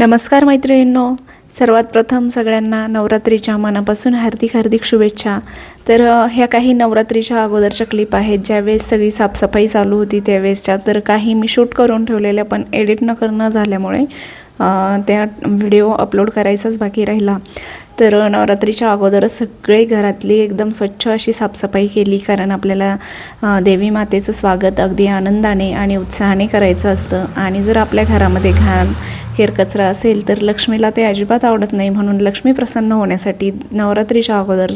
नमस्कार मैत्रिणींनो. सर्वात प्रथम सगळ्यांना नवरात्रीच्या मनापासून हार्दिक हार्दिक शुभेच्छा. तर ह्या काही नवरात्रीच्या अगोदरच्या क्लिप आहेत ज्यावेळेस सगळी साफसफाई चालू होती त्यावेळेसच्या. तर काही मी शूट करून ठेवलेल्या पण एडिट न करणं झाल्यामुळे त्या व्हिडिओ अपलोड करायचाच बाकी राहिला. तर नवरात्रीच्या अगोदरच सगळे घरातली एकदम स्वच्छ अशी साफसफाई केली कारण आपल्याला देवी मातेचं स्वागत अगदी आनंदाने आणि उत्साहाने करायचं असतं. आणि जर आपल्या घरामध्ये घाण केरकचरा असेल तर लक्ष्मीला ते अजिबात आवडत नाही म्हणून लक्ष्मी प्रसन्न होण्यासाठी नवरात्रीच्या अगोदर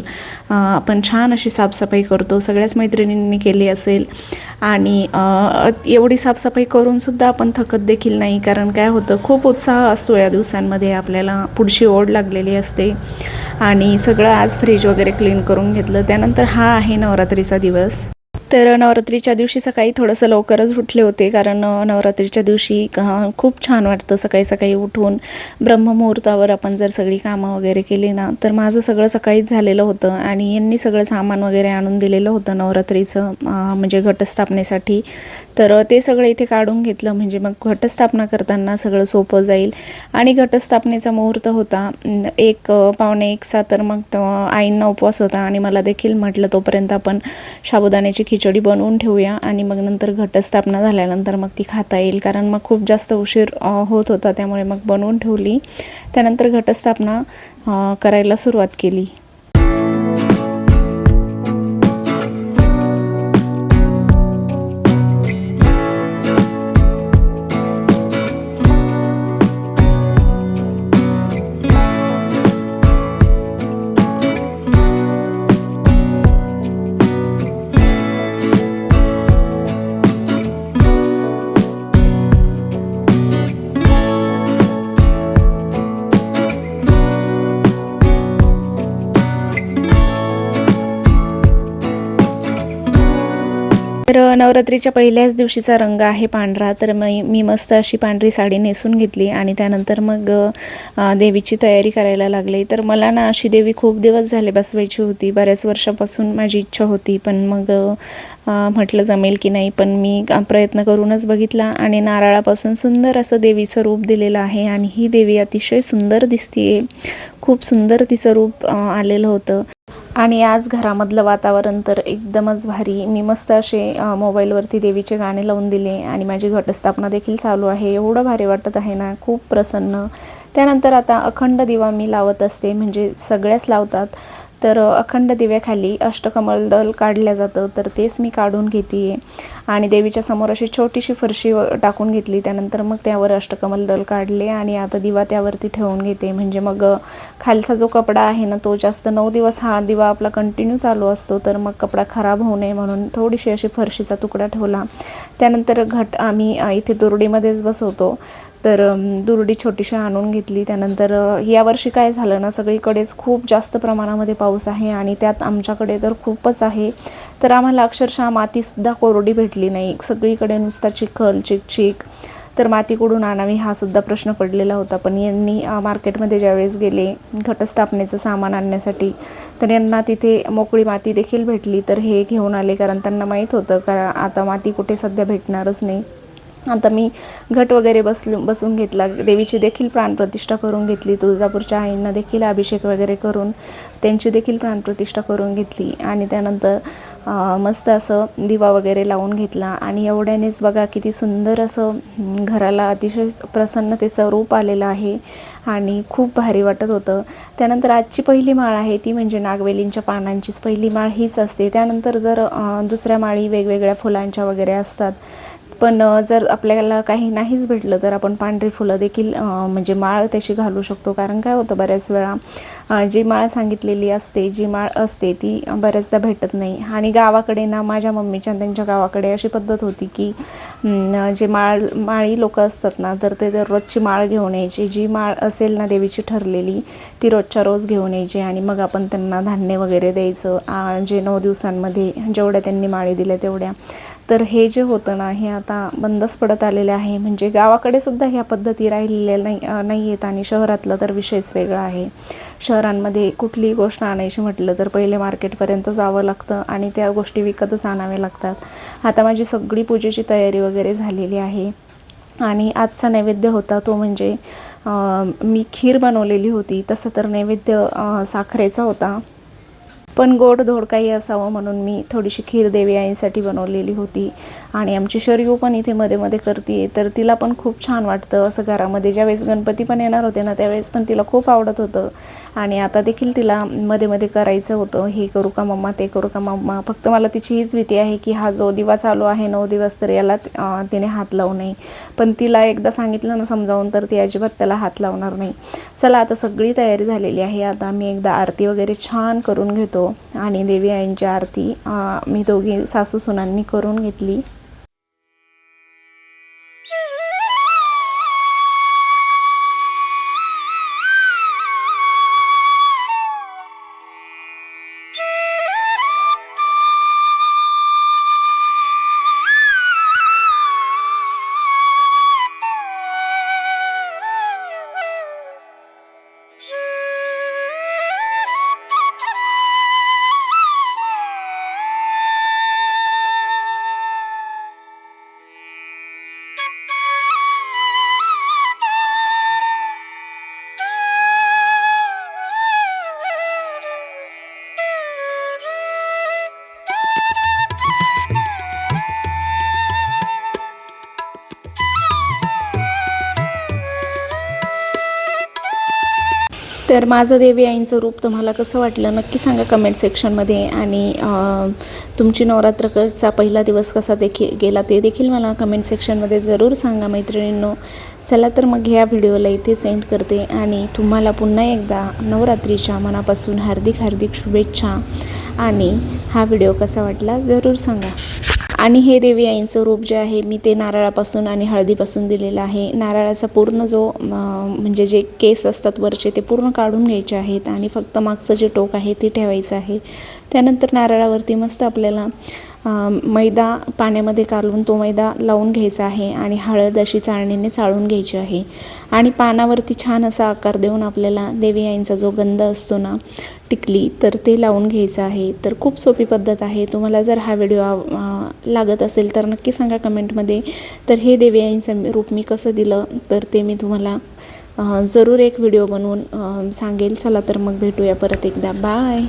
आपण छान अशी साफसफाई करतो. सगळ्याच मैत्रिणींनी केली असेल. आणि एवढी साफसफाई करूनसुद्धा आपण थकत देखील नाही. कारण काय होतं खूप उत्साह असतो या दिवसांमध्ये. आपल्याला पुढची ओढ लागलेली असते. आणि सगळं आज फ्रीज वगैरे क्लीन करून घेतलं. त्यानंतर हा आहे नवरात्रीचा दिवस. तर नवरात्रीच्या दिवशी सकाळी थोडंसं लवकरच उठले होते कारण नवरात्रीच्या दिवशी खूप छान वाटतं सकाळी सकाळी उठून. ब्रह्ममुहूर्तावर आपण जर सगळी कामं वगैरे केली ना तर माझं सगळं सकाळीच झालेलं होतं आणि यांनी सगळं सामान वगैरे आणून दिलेलं होतं नवरात्रीचं म्हणजे घटस्थापनेसाठी. तर ते सगळं इथे काढून घेतलं. म्हणजे मग घटस्थापना करताना सगळं सोपं जाईल. आणि घटस्थापनेचा मुहूर्त होता. एक पावणे एकचा तर मग आईंना उपवास होता. आणि मला देखील म्हटलं तोपर्यंत आपण साबुदाण्याची खिचडी बनवून ठेवूया. आणि मग नंतर घटस्थापना झाल्यानंतर मग ती खाता येईल. कारण मग खूप जास्त उशीर होत होता. त्यामुळे मग बनवून ठेवली. त्यानंतर घटस्थापना करायला सुरुवात केली. तर नवरात्रीच्या पहिल्याच दिवशीचा रंग आहे पांढरा. तर मी मी मस्त अशी पांढरी साडी नेसून घेतली आणि त्यानंतर मग देवीची तयारी करायला लागले. तर मला ना अशी देवी खूप दिवस झाले बसवायची होती. बऱ्याच वर्षापासून माझी इच्छा होती पण मग म्हटलं जमेल की नाही पण मी प्रयत्न करूनच बघितला आणि नारळापासून सुंदर असं देवीचं रूप दिलेलं आहे आणि ही देवी अतिशय सुंदर दिसतीये. खूप सुंदर तिचं रूप आलेलं होतं. आणि आज घरामधलं वातावरण तर एकदमच भारी. मी मस्त असे मोबाईलवरती देवीचे गाणे लावून दिले आणि माझी घटस्थापना देखील चालू आहे. एवढं भारी वाटत आहे ना खूप प्रसन्न. त्यानंतर आता अखंड दिवा मी लावत असते म्हणजे सगळ्याच लावतात. तर अखंड दिव्याखाली अष्टकमल दल काढलं जातं. तर तेच मी काढून घेते आणि देवीच्या समोर अशी छोटीशी फरशी व- टाकून घेतली. त्यानंतर मग त्यावर अष्टकमल दल काढले आणि आता दिवा त्यावरती ठेवून घेते. म्हणजे मग खालचा जो कपडा आहे ना तो जास्त नऊ दिवस हा दिवा आपला कंटिन्यू चालू असतो. तर मग कपडा खराब होऊ नये म्हणून थोडीशी अशी फरशीचा तुकडा ठेवला. त्यानंतर घट आम्ही इथे दुरडीमध्येच बसवतो. तर दुरडी छोटीशी आणून घेतली. त्यानंतर यावर्षी काय झालं ना सगळीकडेच खूप जास्त प्रमाणामध्ये पाऊस आहे आणि त्यात आमच्याकडे तर खूपच आहे. तर आम्हाला अक्षरशः मातीसुद्धा कोरडी भेटली नाही. सगळीकडे नुसता चिखल चिकचिक. तर माती कुठून आणावी हा सुद्धा प्रश्न पडलेला होता. पण यांनी मार्केटमध्ये ज्यावेळेस गेले घटस्थापनेचं सामान आणण्यासाठी तर यांना तिथे मोकळी माती देखील भेटली. तर हे घेऊन आले कारण त्यांना माहीत होतं का आता माती कुठे सध्या भेटणारच नाही. आता मी घट वगैरे बसलू बसून घेतला. देवीची देखील प्राणप्रतिष्ठा करून घेतली. तुळजापूरच्या आईंना देखील अभिषेक वगैरे करून त्यांची देखील प्राणप्रतिष्ठा करून घेतली. आणि त्यानंतर मस्त असं दिवा वगैरे लावून घेतला. आणि एवढ्यानेच बघा किती सुंदर असं घराला अतिशय प्रसन्नतेचं रूप आलेलं आहे. आणि खूप भारी वाटत होतं. त्यानंतर आजची पहिली माळ आहे ती म्हणजे नागवेलींच्या पानांचीच पहिली माळ हीच असते. त्यानंतर जर दुसऱ्या माळी वेगवेगळ्या फुलांच्या वगैरे असतात पण जर आपल्याला काही नाहीच भेटलं तर आपण पांढरी फुलं देखील म्हणजे माळ त्याची घालू शकतो. कारण काय होतं बऱ्याच वेळा जी माळ सांगितलेली असते जी माळ असते ती बऱ्याचदा भेटत नाही. आणि गावाकडे ना माझ्या मम्मीच्या त्यांच्या गावाकडे अशी पद्धत होती की जे माळ माळी लोक असतात ना तर ते दररोजची माळ घेऊन यायची. जी माळ असेल ना देवीची ठरलेली ती रोजच्या रोज घेऊन यायची. आणि मग आपण त्यांना धान्य वगैरे द्यायचं. जे नऊ दिवसांमध्ये जेवढ्या त्यांनी माळी दिल्या तेवढ्या. तर हे जे होतं ना हे आता बंदच पडत आलेले आहे. म्हणजे गावाकडे सुद्धा ह्या पद्धती राहिलेल्या नाही नाही आहेत आणि शहरातलं तर विषयच वेगळा आहे. शहरांमध्ये कुठलीही गोष्ट आणायची म्हटलं तर पहिले मार्केटपर्यंत जावं लागतं आणि त्या गोष्टी विकतच आणाव्या लागतात. आता माझी सगळी पूजेची तयारी वगैरे झालेली आहे. आणि आजचा नैवेद्य होता तो म्हणजे मी खीर बनवलेली होती. तसं तर नैवेद्य साखरेचा होता. पण गोड धोड काही असावं म्हणून मी थोडीशी खीर देवी आईसाठी बनवलेली होती. आणि आमची शरयू पण इथे मध्ये मध्ये करते तर तिला पण खूप छान वाटतं असं घरामध्ये. ज्यावेळेस गणपती पण येणार होते ना त्यावेळेस पण तिला खूप आवडत होतं. आणि आता देखील तिला मध्ये मध्ये करायचं होतं. हे करू का मम्मा ते करू का मम्मा? फक्त मला तिची हीच भीती आहे की हा जो दिवा चालू आहे नऊ दिवस तर याला तिने हात लावू नये. पण तिला एकदा सांगितलं ना समजावून तर ती अजिबात त्याला हात लावणार नाही. चला आता सगळी तयारी झालेली आहे. आता मी एकदा आरती वगैरे छान करून घेतो. आणि देवी आईंची आरती मी दोघी सासू सुनांनी करून घेतली. तर माझं देवी आईंचं रूप तुम्हाला कसं वाटलं? नक्की सांगा कमेंट सेक्शनमध्ये आणि तुमची नवरात्र कसा पहिला दिवस कसा देखील गेला ते देखील मला कमेंट सेक्शनमध्ये जरूर सांगा मैत्रिणींनो. चला तर मग ह्या व्हिडिओला इथे सेंड करते. आणि तुम्हाला पुन्हा एकदा नवरात्रीच्या मनापासून हार्दिक हार्दिक शुभेच्छा. आणि हा व्हिडिओ कसा वाटला जरूर सांगा. आणि हे देवी आईंचं रूप जे आहे मी ते नारळापासून आणि हळदीपासून दिलेलं आहे. नारळाचा पूर्ण जो म्हणजे जे केस असतात वरचे ते पूर्ण काढून घ्यायचे आहेत आणि फक्त मागचं जे टोक आहे ते ठेवायचं आहे. त्यानंतर नारळावरती मस्त आपल्याला मैदा पाण्यामध्ये काढून तो मैदा लावून घ्यायचा आहे आणि हळद अशी चाळणीने चाळून घ्यायची आहे. आणि पानावरती छान असा आकार देऊन आपल्याला देवी आईंचा जो गंध असतो ना टिकली तर ते लावून घ्यायचं आहे. तर खूप सोपी पद्धत आहे. तुम्हाला जर हा व्हिडिओ लागत असेल तर नक्की सांगा कमेंटमध्ये. तर हे देवी आईंचं रूप मी कसं दिलं तर ते मी तुम्हाला जरूर एक व्हिडिओ बनवून सांगेल. चला तर मग भेटूया परत एकदा. बाय.